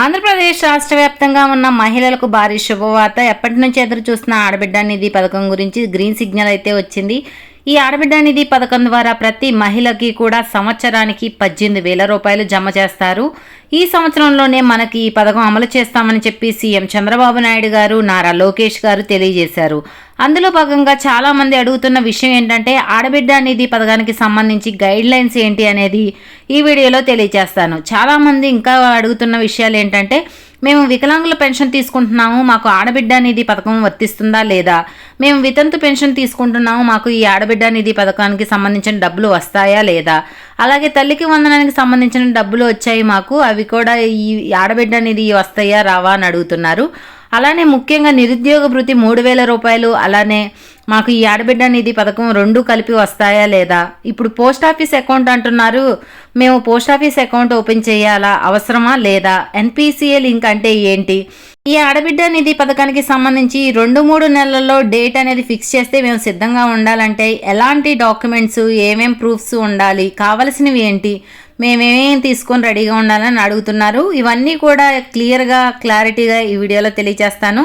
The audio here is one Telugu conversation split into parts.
ఆంధ్రప్రదేశ్ రాష్ట్ర వ్యాప్తంగా ఉన్న మహిళలకు భారీ శుభవార్త. ఎప్పటి నుంచి ఎదురు చూస్తున్న ఆడబిడ్డ నిధి పథకం గురించి గ్రీన్ సిగ్నల్ అయితే వచ్చింది. ఈ ఆడబిడ్డ నిధి పథకం ద్వారా ప్రతి మహిళకి కూడా సంవత్సరానికి పద్దెనిమిది వేల రూపాయలు జమ చేస్తారు. ఈ సంవత్సరంలోనే మనకి ఈ పథకం అమలు చేస్తామని చెప్పి సీఎం చంద్రబాబు నాయుడు గారు నారా లోకేష్ గారు తెలియజేశారు. అందులో భాగంగా చాలామంది అడుగుతున్న విషయం ఏంటంటే ఆడబిడ్డ నిధి పథకానికి సంబంధించి గైడ్ లైన్స్ ఏంటి అనేది ఈ వీడియోలో తెలియజేస్తాను. చాలామంది ఇంకా అడుగుతున్న విషయాలు ఏంటంటే మేము వికలాంగుల పెన్షన్ తీసుకుంటున్నాము మాకు ఆడబిడ్డ నిధి పథకం వర్తిస్తుందా లేదా? మేము వితంతు పెన్షన్ తీసుకుంటున్నాము మాకు ఈ ఆడబిడ్డ నిధి పథకానికి సంబంధించిన డబ్బులు వస్తాయా లేదా? అలాగే తల్లికి వందనానికి సంబంధించిన డబ్బులు వచ్చాయి మాకు అవి కూడా ఈ ఆడబిడ్డ నిధి వస్తాయా రావా అని అడుగుతున్నారు. అలానే ముఖ్యంగా నిరుద్యోగ భృతి మూడు వేల రూపాయలు అలానే మాకు ఈ ఆడబిడ్డ నిధి పథకం రెండు కలిపి వస్తాయా లేదా? ఇప్పుడు పోస్ట్ ఆఫీస్ అకౌంట్ అంటున్నారు. మేము పోస్ట్ ఆఫీస్ అకౌంట్ ఓపెన్ చేయాలా? అవసరమా లేదా? ఎన్పిసిఏ లింక్ అంటే ఏంటి? ఈ ఆడబిడ్డ నిధి పథకానికి సంబంధించి రెండు మూడు నెలల్లో డేట్ అనేది ఫిక్స్ చేస్తే మేము సిద్ధంగా ఉండాలంటే ఎలాంటి డాక్యుమెంట్స్ ఏమేం ప్రూఫ్స్ ఉండాలి? కావలసినవి ఏంటి? మేమేమేం తీసుకొని రెడీగా ఉండాలని అడుగుతున్నారు. ఇవన్నీ కూడా క్లియర్గా క్లారిటీగా ఈ వీడియోలో తెలియజేస్తాను.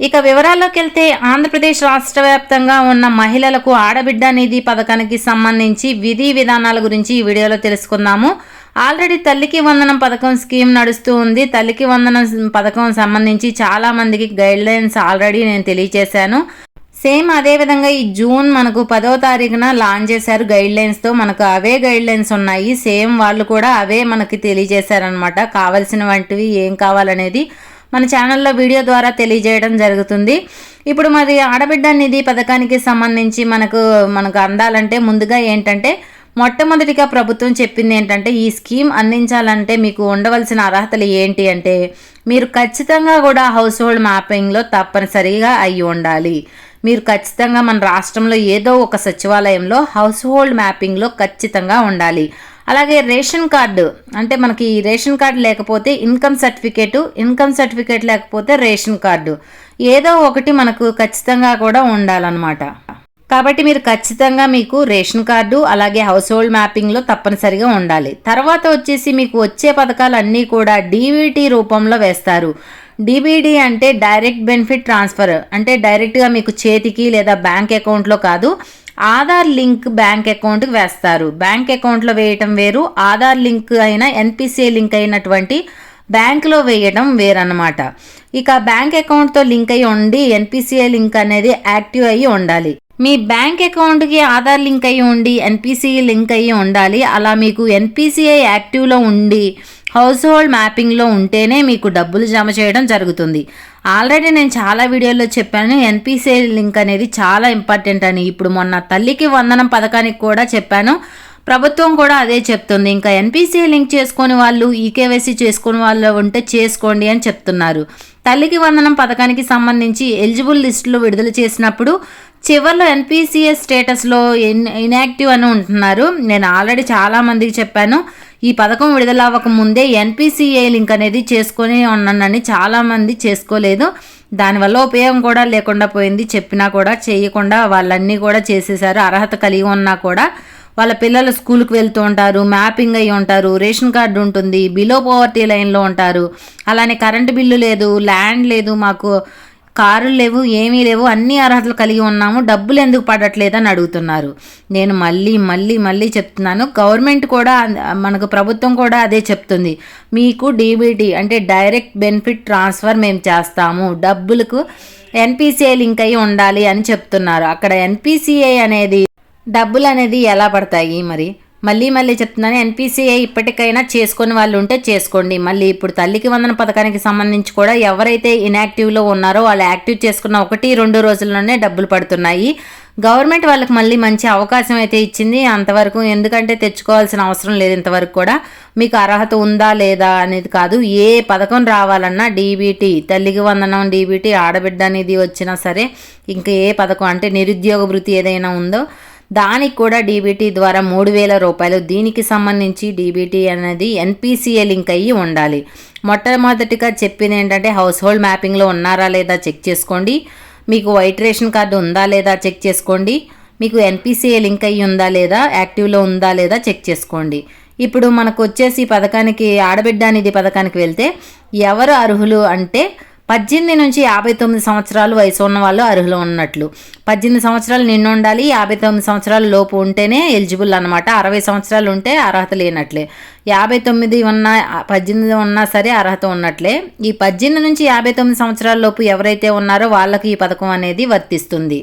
ఇక వివరాల్లోకి వెళ్తే ఆంధ్రప్రదేశ్ రాష్ట్ర వ్యాప్తంగా ఉన్న మహిళలకు ఆడబిడ్డ నిధి పథకానికి సంబంధించి విధి విధానాల గురించి ఈ వీడియోలో తెలుసుకుందాము. ఆల్రెడీ తల్లికి వందనం పథకం స్కీమ్ నడుస్తూ ఉంది. తల్లికి వందనం పథకం సంబంధించి చాలామందికి గైడ్లైన్స్ ఆల్రెడీ నేను తెలియజేశాను. సేమ్ అదే విధంగా ఈ జూన్ మనకు పదో తారీఖున లాంచ్ చేశారు గైడ్లైన్స్తో. మనకు అవే గైడ్లైన్స్ ఉన్నాయి. సేమ్ వాళ్ళు కూడా అవే మనకి తెలియజేశారనమాట కావాల్సిన వంటివి ఏం కావాలనేది. మన ఛానల్లో వీడియో ద్వారా తెలియజేయడం జరుగుతుంది. ఇప్పుడు మరి ఆడబిడ్డ నిధి పథకానికి సంబంధించి మనకు మనకు అందాలంటే ముందుగా ఏంటంటే మొట్టమొదటిగా ప్రభుత్వం చెప్పింది ఏంటంటే ఈ స్కీమ్ అందించాలంటే మీకు ఉండవలసిన అర్హతలు ఏంటి అంటే మీరు ఖచ్చితంగా కూడా హౌస్ హోల్డ్ మ్యాపింగ్లో తప్పనిసరిగా అయి ఉండాలి. మీరు ఖచ్చితంగా మన రాష్ట్రంలో ఏదో ఒక సచివాలయంలో హౌస్ హోల్డ్ మ్యాపింగ్లో ఖచ్చితంగా ఉండాలి. అలాగే రేషన్ కార్డు అంటే మనకి రేషన్ కార్డు లేకపోతే ఇన్కమ్ సర్టిఫికేటు ఇన్కమ్ సర్టిఫికేట్ లేకపోతే రేషన్ కార్డు. ఏదో ఒకటి మనకు ఖచ్చితంగా కూడా ఉండాలన్నమాట. కాబట్టి మీరు ఖచ్చితంగా మీకు రేషన్ కార్డు అలాగే హౌస్ హోల్డ్ మ్యాపింగ్లో తప్పనిసరిగా ఉండాలి. తర్వాత వచ్చేసి మీకు వచ్చే పథకాలు అన్నీ కూడా డీవీటీ రూపంలో వేస్తారు. డిబిడి అంటే డైరెక్ట్ బెనిఫిట్ ట్రాన్స్ఫర్ అంటే డైరెక్ట్గా మీకు చేతికి లేదా బ్యాంక్ అకౌంట్లో కాదు ఆధార్ లింక్ బ్యాంక్ అకౌంట్కి వేస్తారు. బ్యాంక్ అకౌంట్లో వేయటం వేరు ఆధార్ లింక్ అయిన ఎన్పిసిఐ లింక్ అయినటువంటి బ్యాంకులో వేయడం వేరన్నమాట. ఇక బ్యాంక్ అకౌంట్తో లింక్ అయి ఉండి ఎన్పిసిఐ లింక్ అనేది యాక్టివ్ అయ్యి ఉండాలి. మీ బ్యాంక్ అకౌంట్కి ఆధార్ లింక్ అయ్యి ఉండి ఎన్పిసిఐ లింక్ అయ్యి ఉండాలి. అలా మీకు ఎన్పిసిఐ యాక్టివ్లో ఉండి హౌస్ హోల్డ్ మ్యాపింగ్లో ఉంటేనే మీకు డబ్బులు జమ చేయడం జరుగుతుంది. ఆల్రెడీ నేను చాలా వీడియోల్లో చెప్పాను ఎన్పిసిఐ లింక్ అనేది చాలా ఇంపార్టెంట్ అని. ఇప్పుడు మొన్న తల్లికి వందనం పథకానికి కూడా చెప్పాను. ప్రభుత్వం కూడా అదే చెప్తుంది. ఇంకా ఎన్పిసిఐ లింక్ చేసుకుని వాళ్ళు ఈకేవైసీ చేసుకుని వాళ్ళు ఉంటే చేసుకోండి అని చెప్తున్నారు. తల్లికి వందనం పథకానికి సంబంధించి ఎలిజిబుల్ లిస్టులు విడుదల చేసినప్పుడు చివరిలో ఎన్పిసిఎస్ స్టేటస్లో ఇన్ ఇన్యాక్టివ్ అని ఉంటున్నారు. నేను ఆల్రెడీ చాలా మందికి చెప్పాను. ఈ పథకం విడుదల అవ్వక ముందే ఎన్పిసిఐ లింక్ అనేది చేసుకొని ఉన్నానని చాలామంది చేసుకోలేదు. దానివల్ల ఉపయోగం కూడా లేకుండా పోయింది. చెప్పినా కూడా చేయకుండా వాళ్ళన్నీ కూడా చేసేశారు. అర్హత కలిగి ఉన్నా కూడా వాళ్ళ పిల్లలు స్కూల్కి వెళ్తూ ఉంటారు. మ్యాపింగ్ అయ్యి ఉంటారు. రేషన్ కార్డు ఉంటుంది. బిలో పవర్టీ లైన్లో ఉంటారు. అలానే కరెంటు బిల్లు లేదు. ల్యాండ్ లేదు మాకు. కారులు లేవు ఏమీ లేవు అన్ని అర్హతలు కలిగి ఉన్నాము డబ్బులు ఎందుకు పడట్లేదని అడుగుతున్నారు. నేను మళ్ళీ మళ్ళీ మళ్ళీ చెప్తున్నాను. గవర్నమెంట్ కూడా మనకు ప్రభుత్వం కూడా అదే చెప్తుంది. మీకు డీబీటీ అంటే డైరెక్ట్ బెనిఫిట్ ట్రాన్స్ఫర్ మేము చేస్తాము. డబ్బులకు ఎన్పిసిఐ లింక్ అయి ఉండాలి అని చెప్తున్నారు. అక్కడ ఎన్పిసిఐ అనేది డబ్బులు అనేది ఎలా పడతాయి మరి? మళ్ళీ మళ్ళీ చెప్తున్నాను ఎన్పిసిఐ ఇప్పటికైనా చేసుకుని వాళ్ళు ఉంటే చేసుకోండి. మళ్ళీ ఇప్పుడు తల్లికి వందన పథకానికి సంబంధించి కూడా ఎవరైతే ఇన్యాక్టివ్లో ఉన్నారో వాళ్ళు యాక్టివ్ చేసుకున్న ఒకటి రెండు రోజుల్లోనే డబ్బులు పడుతున్నాయి. గవర్నమెంట్ వాళ్ళకి మళ్ళీ మంచి అవకాశం అయితే ఇచ్చింది. అంతవరకు ఎందుకంటే తెచ్చుకోవాల్సిన అవసరం లేదు ఇంతవరకు కూడా. మీకు అర్హత ఉందా లేదా అనేది కాదు. ఏ పథకం రావాలన్నా డీబీటీ తల్లికి వందనం డీబీటీ ఆడబిడ్డ అనేది వచ్చినా సరే ఇంకా ఏ పథకం అంటే నిరుద్యోగ వృత్తి ఏదైనా ఉందో దానికి కూడా డీబీటీ ద్వారా మూడు వేల రూపాయలు. దీనికి సంబంధించి డీబీటీ అనేది ఎన్పిసిఏ లింక్ అయ్యి ఉండాలి. మొట్టమొదటిగా చెప్పింది ఏంటంటే హౌస్ హోల్డ్ మ్యాపింగ్లో ఉన్నారా లేదా చెక్ చేసుకోండి. మీకు వైట్ రేషన్ కార్డు ఉందా లేదా చెక్ చేసుకోండి. మీకు ఎన్పిసిఏ లింక్ అయ్యి ఉందా లేదా యాక్టివ్లో ఉందా లేదా చెక్ చేసుకోండి. ఇప్పుడు మనకు వచ్చేసి పథకానికి ఆడబిడ్డ అనేది పథకానికి వెళ్తే ఎవరు అర్హులు అంటే పద్దెనిమిది నుంచి యాభై తొమ్మిది సంవత్సరాలు వయసు ఉన్న వాళ్ళు అర్హులు ఉన్నట్లు. పద్దెనిమిది సంవత్సరాలు నిన్ను ఉండాలి యాభై తొమ్మిది సంవత్సరాల లోపు ఉంటేనే ఎలిజిబుల్ అనమాట అరవై సంవత్సరాలు ఉంటే అర్హత లేనట్లే. యాభై తొమ్మిది ఉన్న పద్దెనిమిది ఉన్నా సరే అర్హత ఉన్నట్లే. ఈ పద్దెనిమిది నుంచి యాభై తొమ్మిది సంవత్సరాల లోపు ఎవరైతే ఉన్నారో వాళ్ళకి ఈ పథకం అనేది వర్తిస్తుంది.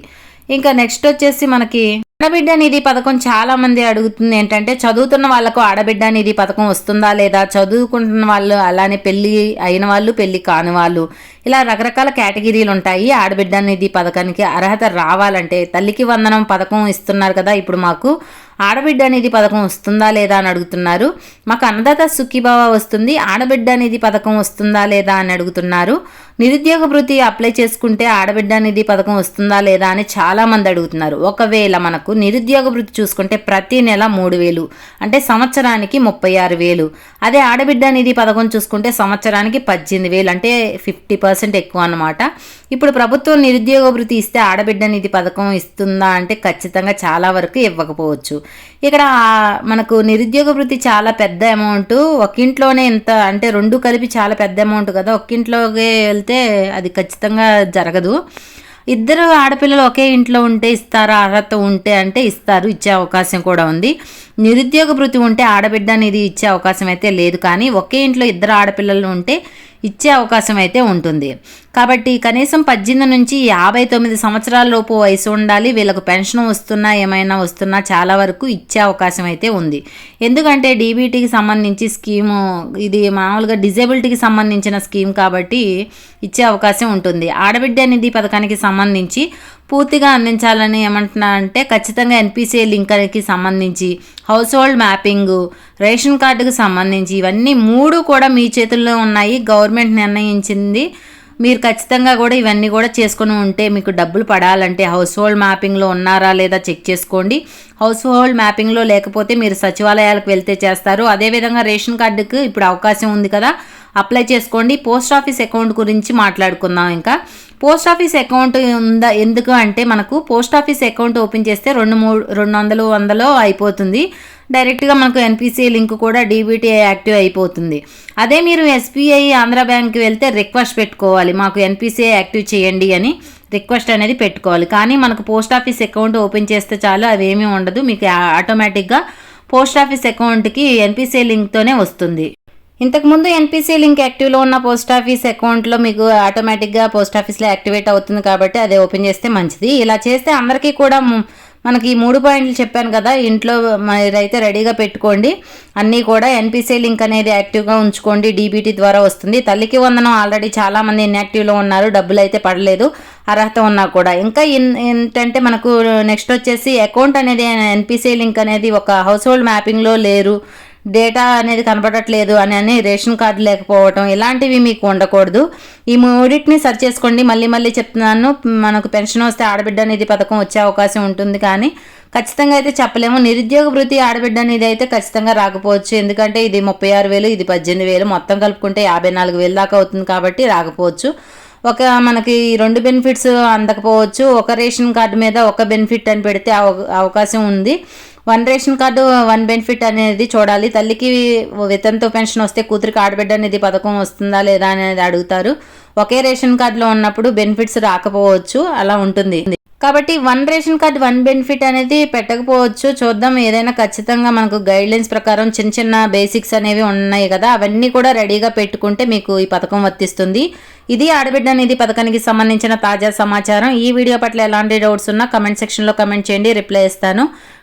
ఇంకా నెక్స్ట్ వచ్చేసి మనకి ఆడబిడ్డ నిధి పథకం చాలా మంది అడుగుతుంది ఏంటంటే చదువుతున్న వాళ్ళకు ఆడబిడ్డ నిధి పథకం వస్తుందా లేదా? చదువుకుంటున్న వాళ్ళు అలానే పెళ్ళి అయిన వాళ్ళు పెళ్ళి కాని వాళ్ళు. ఇలా రకరకాల కేటగిరీలు ఉంటాయి. ఆడబిడ్డ నిధి పథకానికి అర్హత రావాలంటే తల్లికి వందనం పథకం ఇస్తున్నారు కదా ఇప్పుడు మాకు ఆడబిడ్డ నిధి పథకం వస్తుందా లేదా అని అడుగుతున్నారు. మాకు అన్నదాత సుఖీభావ వస్తుంది. ఆడబిడ్డ నిధి పథకం వస్తుందా లేదా అని అడుగుతున్నారు. నిరుద్యోగ వృత్తి అప్లై చేసుకుంటే ఆడబిడ్డ నిధి పథకం వస్తుందా లేదా అని చాలామంది అడుగుతున్నారు. ఒకవేళ మనకు నిరుద్యోగ వృత్తి చూసుకుంటే ప్రతి నెల మూడు వేలు అంటే సంవత్సరానికి ముప్పై ఆరు వేలు. అదే ఆడబిడ్డ నిధి పథకం చూసుకుంటే సంవత్సరానికి పద్దెనిమిది వేలు అంటే ఫిఫ్టీ పర్సెంట్ ఎక్కువ అనమాట ఇప్పుడు ప్రభుత్వం నిరుద్యోగ వృత్తి ఇస్తే ఆడబిడ్డ నిధి పథకం ఇస్తుందా అంటే ఖచ్చితంగా చాలా వరకు ఇవ్వకపోవచ్చు. ఇక్కడ మనకు నిరుద్యోగ వృత్తి చాలా పెద్ద అమౌంట్ ఒక ఇంట్లోనే అంటే రెండు కలిపి చాలా పెద్ద అమౌంట్ కదా ఒక్కింట్లోకి వెళ్తే అది ఖచ్చితంగా జరగదు. ఇద్దరు ఆడపిల్లలు ఒకే ఇంట్లో ఉంటే ఇస్తారా? అర్హత ఉంటే అంటే ఇస్తారు ఇచ్చే అవకాశం కూడా ఉంది. నిరుద్యోగ భృతి ఉంటే ఆడబిడ్డ అనేది ఇచ్చే అవకాశం అయితే లేదు. కానీ ఒకే ఇంట్లో ఇద్దరు ఆడపిల్లలు ఉంటే ఇచ్చే అవకాశం అయితే ఉంటుంది. కాబట్టి కనీసం పద్దెనిమిది నుంచి యాభై తొమ్మిది సంవత్సరాల లోపు వయసు ఉండాలి. వీళ్ళకు పెన్షన్ వస్తున్నా ఏమైనా వస్తున్నా చాలా వరకు ఇచ్చే అవకాశం అయితే ఉంది. ఎందుకంటే డీబీటీకి సంబంధించి స్కీము ఇది మామూలుగా డిజేబిలిటీకి సంబంధించిన స్కీమ్ కాబట్టి ఇచ్చే అవకాశం ఉంటుంది. ఆడబిడ్డ నిధి పథకానికి సంబంధించి పూర్తిగా అందించాలని ఏమంటున్నా అంటే ఖచ్చితంగా ఎన్పిసిఐ లింక్కి సంబంధించి హౌస్ హోల్డ్ మ్యాపింగ్ రేషన్ కార్డుకు సంబంధించి ఇవన్నీ మూడు కూడా మీ చేతుల్లో ఉన్నాయి. గవర్నమెంట్ నిర్ణయించింది. మీరు ఖచ్చితంగా కూడా ఇవన్నీ కూడా చేసుకుని ఉంటే మీకు డబ్బులు పడాలంటే హౌస్ హోల్డ్ మ్యాపింగ్లో ఉన్నారా లేదా చెక్ చేసుకోండి. హౌస్ హోల్డ్ మ్యాపింగ్లో లేకపోతే మీరు సచివాలయాలకు వెళ్తే చేస్తారు. అదేవిధంగా రేషన్ కార్డుకు ఇప్పుడు అవకాశం ఉంది కదా అప్లై చేసుకోండి. పోస్ట్ ఆఫీస్ అకౌంట్ గురించి మాట్లాడుకుందాం ఇంకా. పోస్ట్ ఆఫీస్ అకౌంట్ ఉందా? ఎందుకు అంటే మనకు పోస్ట్ ఆఫీస్ అకౌంట్ ఓపెన్ చేస్తే రెండు మూడు రెండు వందలు వందలో అయిపోతుంది. డైరెక్ట్గా మనకు ఎన్పిసిఐ లింక్ కూడా డీబీటీఐ యాక్టివ్ అయిపోతుంది. అదే మీరు ఎస్బీఐ ఆంధ్ర బ్యాంక్కి వెళ్తే రిక్వెస్ట్ పెట్టుకోవాలి. మాకు ఎన్పిసిఐ యాక్టివ్ చేయండి అని రిక్వెస్ట్ అనేది పెట్టుకోవాలి. కానీ మనకు పోస్ట్ ఆఫీస్ అకౌంట్ ఓపెన్ చేస్తే చాలు అవేమీ ఉండదు. మీకు ఆటోమేటిక్గా పోస్ట్ ఆఫీస్ అకౌంట్కి ఎన్పిసిఐ లింక్తోనే వస్తుంది. ఇంతకుముందు ఎన్పిసి లింక్ యాక్టివ్లో ఉన్న పోస్ట్ ఆఫీస్ అకౌంట్లో మీకు ఆటోమేటిక్గా పోస్ట్ ఆఫీస్లో యాక్టివేట్ అవుతుంది కాబట్టి అదే ఓపెన్ చేస్తే మంచిది. ఇలా చేస్తే అందరికీ కూడా మనకి మూడు పాయింట్లు చెప్పాను కదా ఇంట్లో మీరైతే రెడీగా పెట్టుకోండి. అన్నీ కూడా ఎన్పిసి లింక్ అనేది యాక్టివ్గా ఉంచుకోండి. డీబీటీ ద్వారా వస్తుంది. తల్లికి వందనం ఆల్రెడీ చాలామంది ఇన్యాక్టివ్లో ఉన్నారు. డబ్బులు అయితే పడలేదు. అర్హత ఉన్నా కూడా. ఇంకా ఏంటంటే మనకు నెక్స్ట్ వచ్చేసి అకౌంట్ అనేది ఎన్పిసి లింక్ అనేది ఒక హౌస్ హోల్డ్ మ్యాపింగ్లో లేరు. డేటా అనేది కనబడట్లేదు అని అని రేషన్ కార్డు లేకపోవటం ఇలాంటివి మీకు ఉండకూడదు. ఈ మూడింటిని సర్చ్ చేసుకోండి. మళ్ళీ మళ్ళీ చెప్తున్నాను మనకు పెన్షన్ వస్తే ఆడబిడ్డ అనేది పథకం వచ్చే అవకాశం ఉంటుంది కానీ ఖచ్చితంగా అయితే చెప్పలేము. నిరుద్యోగ వృత్తి ఆడబిడ్డ అనేది అయితే ఖచ్చితంగా రాకపోవచ్చు. ఎందుకంటే ఇది ముప్పై ఆరు వేలు ఇది పద్దెనిమిది వేలు మొత్తం కలుపుకుంటే యాభై నాలుగు వేలు దాకా అవుతుంది కాబట్టి రాకపోవచ్చు. ఒక మనకి రెండు బెనిఫిట్స్ అందకపోవచ్చు. ఒక రేషన్ కార్డు మీద ఒక బెనిఫిట్ అని పెడితే అవకాశం ఉంది. One ration card one benefit అనేది చూడాలి. తల్లికి వితంతో పెన్షన్ వస్తే కూతురికి ఆడబిడ్డ అనేది పథకం వస్తుందా లేదా అనేది అడుగుతారు. ఒకే రేషన్ కార్డులో ఉన్నప్పుడు బెనిఫిట్స్ రాకపోవచ్చు అలా ఉంటుంది. కాబట్టి one ration card one benefit అనేది పెట్టకపోవచ్చు. చూద్దాం ఏదైనా ఖచ్చితంగా మనకు గైడ్లైన్స్ ప్రకారం చిన్న చిన్న బేసిక్స్ అనేవి ఉన్నాయి కదా అవన్నీ కూడా రెడీగా పెట్టుకుంటే మీకు ఈ పథకం వర్తిస్తుంది. ఇది ఆడబిడ్డ అనేది పథకానికి సంబంధించిన తాజా సమాచారం. ఈ వీడియో పట్ల ఎలాంటి డౌట్స్ ఉన్నా కమెంట్ సెక్షన్లో కమెంట్ చేయండి రిప్లై ఇస్తాను.